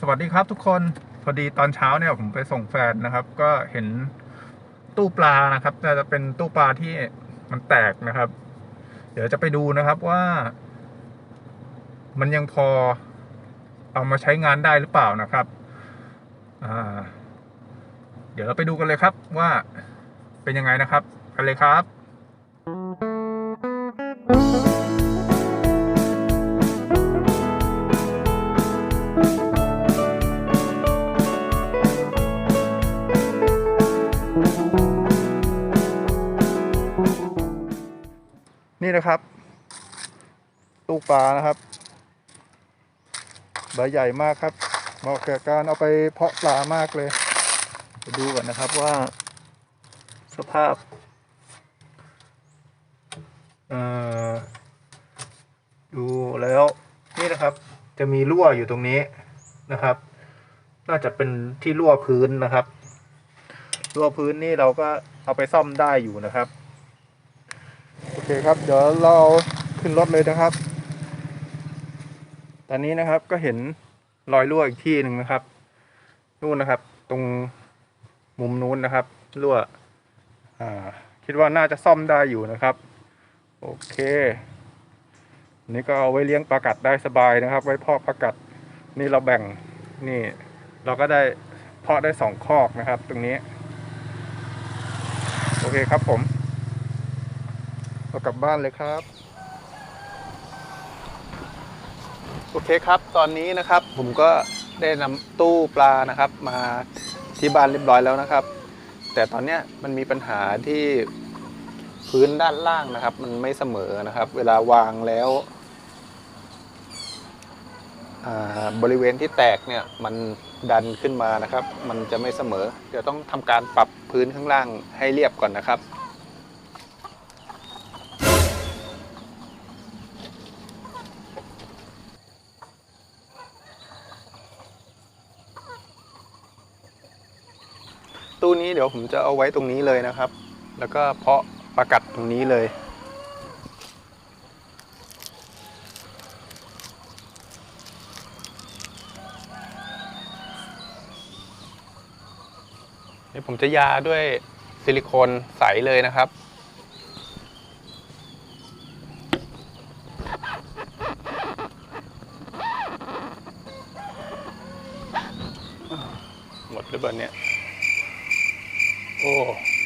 สวัสดีครับทุกคนพอดีตอนเช้าเนี่ยผมไปส่งแฟนนะครับ ก็เห็นตู้ปลานะครับแต่จะเป็นตู้ปลาที่มันแตกนะครับ เดี๋ยวจะไปดูนะครับว่า มันยังพอเอามาใช้งานได้หรือเปล่านะครับเดี๋ยวเราไปดูกันเลยครับว่าเป็นยังไงนะครับกันเลยครับ นี่นะครับตู้ปลานะครับใบใหญ่มากครับเหมาะแก่การเอาไปเพาะปลามากเลยดูก่อนนะครับว่า สภาพดูแล้วนี่นะครับ จะมีรั่วอยู่ตรงนี้นะครับ น่าจะเป็นที่รั่วพื้นนะครับ รั่วพื้นนี่เราก็เอาไปซ่อมได้อยู่นะครับ เคครับเดี๋ยวเราขึ้นรถเลยนะครับ ตอนนี้นะครับก็เห็นรอยรั่วอีกที่หนึ่งนะครับ นู่นนะครับ ตรงมุมนู้นนะครับ รั่วคิดว่าน่าจะซ่อมได้อยู่นะครับ โอเคนนี่ก็เอาไว้เลี้ยงปลากัดได้สบายนะครับ ไว้เพาะปลากัดนี่เราแบ่งนี่ เราก็ได้เพาะได้สองคอกนะครับ ตรงนี้ โอเคครับผม เรากลับบ้านเลยครับ โอเคครับ ตอนนี้นะครับผมก็ได้นำตู้ปลานะครับ มาที่บ้านเรียบร้อยแล้วนะครับ แต่ตอนเนี้ยมันมีปัญหาที่พื้นด้านล่างนะครับ มันไม่เสมอนะครับ เวลาวางแล้วบริเวณที่แตกเนี่ยมันดันขึ้นมานะครับ มันจะไม่เสมอ เดี๋ยวต้องทำการปรับพื้นข้างล่างให้เรียบก่อนนะครับ ตู้นี้เดี๋ยวผมจะเอาไว้ตรงนี้เลยนะครับ แล้วก็เพาะประกัดตรงนี้เลย นี่ผมจะยาด้วยซิลิโคนใสเลยนะครับ หมดหรือเปล่าเนี่ย โอ้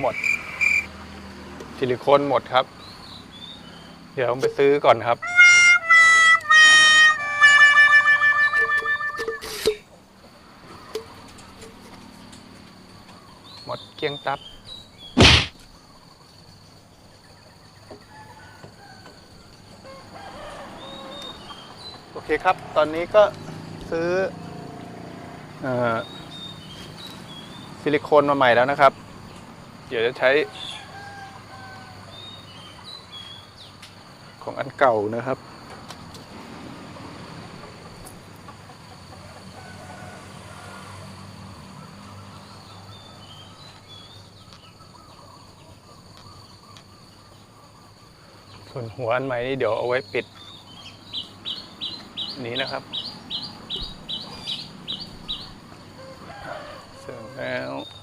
หมด ซิ ลิโคนหมดครับ เดี๋ยวผมไปซื้อก่อนครับ หมดเกลี้ยงตับโอเคครับ ตอนนี้ก็ซื้ออซิลิโคนมาใหม่แล้วนะครับ เดี๋ยวจะใช้ ของอันเก่านะครับ ส่วนหัวอันใหม่นี่เดี๋ยวเอาไว้ปิด นี้นะครับ เสร็จแล้ว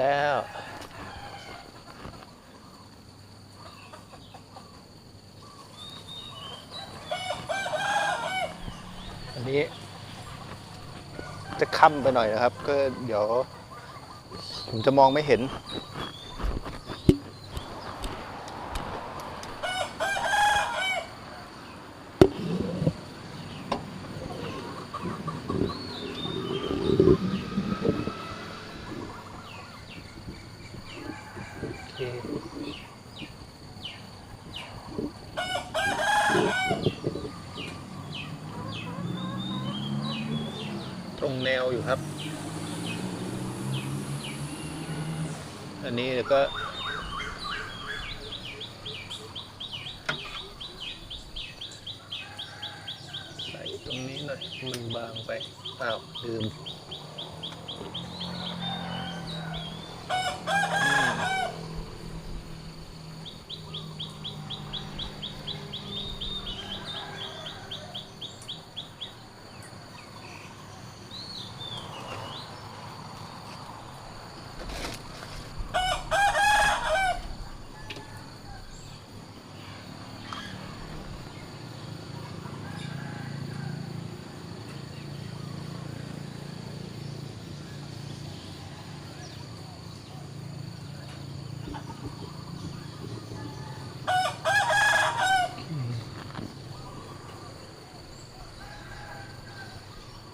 แล้ว อันนี้ จะค่ำไปหน่อยนะครับ ก็เดี๋ยว ผมจะมองไม่เห็น รงแนวอยู่ครับ อันนี้เดี๋ยวก็ใส่ตรงนี้หน่อยมันบางไปอ้าวลืม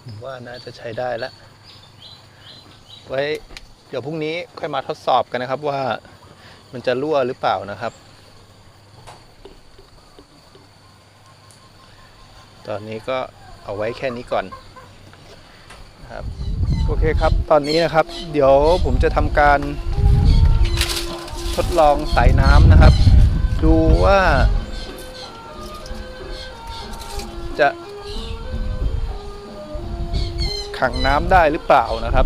ผมว่าน่าจะใช้ได้แล้ว ไว้เดี๋ยวพรุ่งนี้ค่อยมาทดสอบกันนะครับว่ามันจะรั่วหรือเปล่านะครับ ตอนนี้ก็เอาไว้แค่นี้ก่อนนะครับโอเคครับตอนนี้นะครับ เดี๋ยวผมจะทำการทดลองสายน้ำนะครับ ดูว่า จะ ขังน้ำได้หรือเปล่านะครับ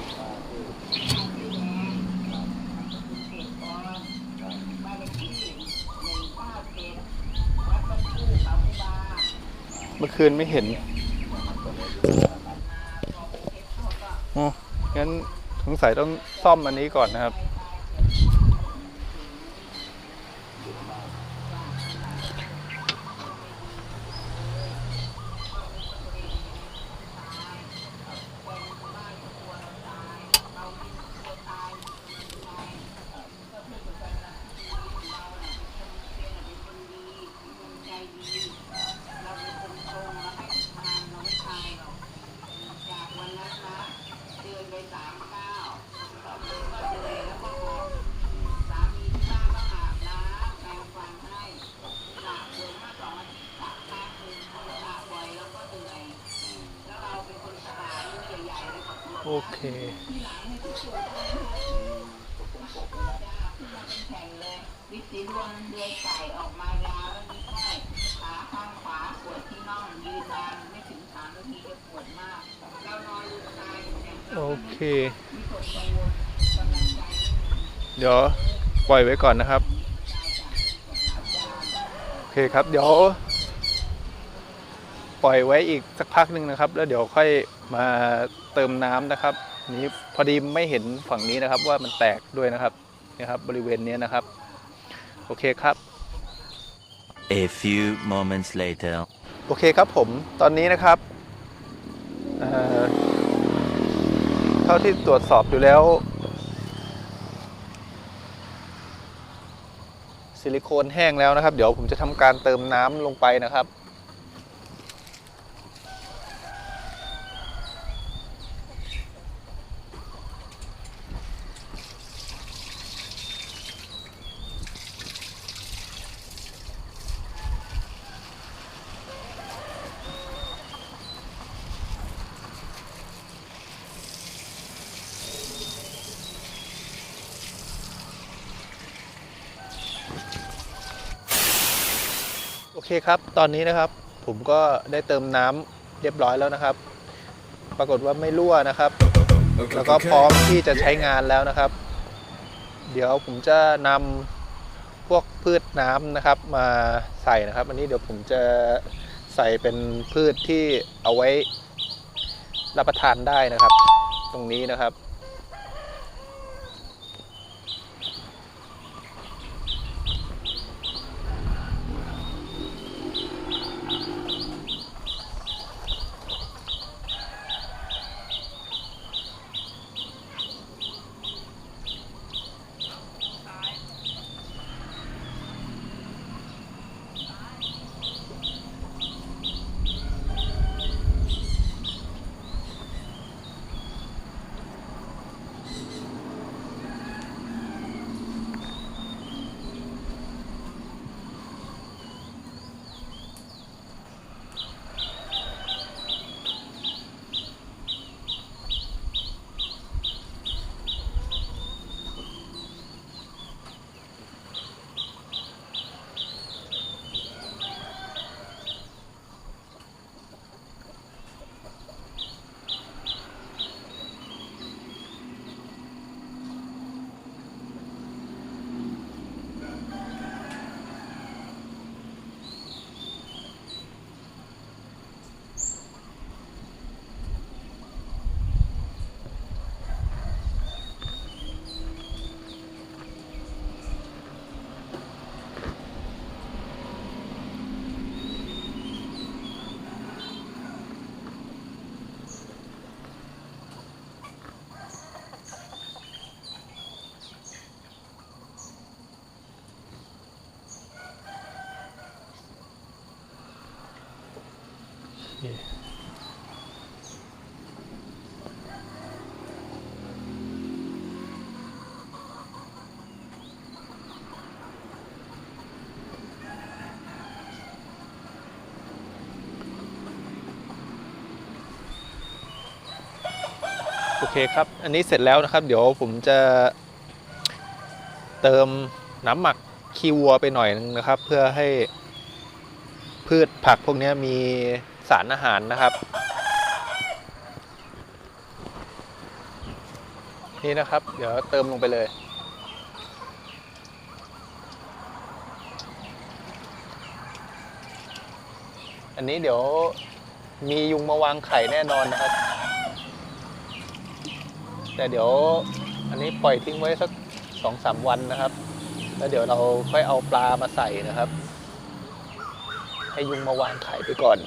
มื่อคืนไม่เห็นโอ้งั้นสงสัยต้องซ่อมอันนี้ก่อนนะครับ โอเค วิสีดวงเดือยไก่ออกมายาวแล้วมีไข้ขาข้างขวาปวดที่น่องยืนนานไม่ถึงสามนาทีจะปวดมาก เรานอนลืมตาอ ยู่เนี่ยโอเค เดี๋ยว ปล่อยไว้ก่อนนะครับ โอเคครับ เดี๋ยว ปล่อยไว้อีกสักพักหนึ่งนะครับ แล้วเดี๋ยวค่อยมาเติมน้ำนะครับ นี้พอดีไม่เห็นฝั่งนี้นะครับว่ามันแตกด้วยนะครับนี่ครับบริเวณนี้นะครับ โอเคครับ A few moments later. โอเคครับผมตอนนี้นะครับเอ่อเท่าที่ตรวจสอบดูแล้ว ซิลิโคนแห้งแล้วนะครับ เดี๋ยวผมจะทำการเติมน้ำลงไปนะครับ อเคครับ ตอนนี้นะครับผมก็ได้เติมน้ำเรียบร้อยแล้วนะครับ ปรากฏว่าไม่รั่วนะครับ แล้วก็พร้อมที่จะใช้งานแล้วนะครับ เดี๋ยวผมจะนำพวกพืชน้ำนะครับมาใส่นะครับ อันนี้เดี๋ยวผมจะใส่เป็นพืชที่เอาไว้รับประทานได้นะครับ ตรงนี้นะครับ โอเคครับ อันนี้เสร็จแล้วนะครับ เดี๋ยวผมจะเติมน้ำหมักคีวัวไปหน่อยนึงนะครับ เพื่อให้พืชผักพวกนี้มีสารอาหารนะครับ นี่นะครับ เดี๋ยวเติมลงไปเลยอันนี้เดี๋ยวมียุงมาวางไข่แน่นอนนะครับ แต่เดี๋ยวอันนี้ปล่อยทิ้งไว้สักสองสามวันนะครับ แล้วเดี๋ยวเราค่อยเอาปลามาใส่นะครับ ให้ยุงมาวางไข่ไปก่อน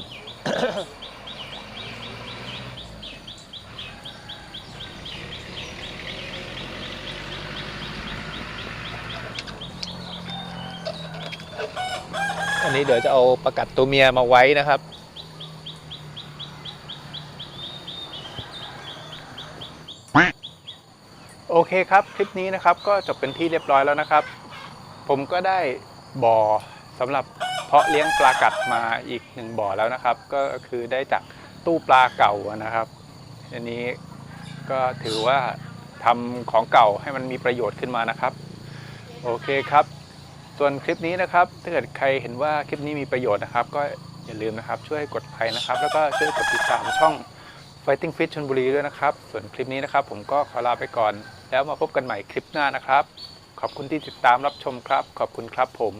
อันนี้เดี๋ยวจะเอาประกัดตัวเมียมาไว้นะครับ โอเคครับ คลิปนี้นะครับก็จบเป็นที่เรียบร้อยแล้วนะครับ ผมก็ได้บ่อสำหรับเพาะเลี้ยงปลากัดมาอีกหนึ่งบ่อแล้วนะครับ ก็คือได้จากตู้ปลาเก่านะครับ อันนี้ก็ถือว่าทำของเก่าให้มันมีประโยชน์ขึ้นมานะครับ โอเคครับ ส่วนคลิปนี้นะครับ ถ้าเกิดใครเห็นว่าคลิปนี้มีประโยชน์นะครับ ก็อย่าลืมนะครับ ช่วยกดไลค์นะครับ แล้วก็ช่วยกดติดตามช่อง Fighting Fish ชลบุรีด้วยนะครับ ส่วนคลิปนี้นะครับ ผมก็ขอลาไปก่อน แล้วมาพบกันใหม่คลิปหน้านะครับ ขอบคุณที่ติดตามรับชมครับ ขอบคุณครับผม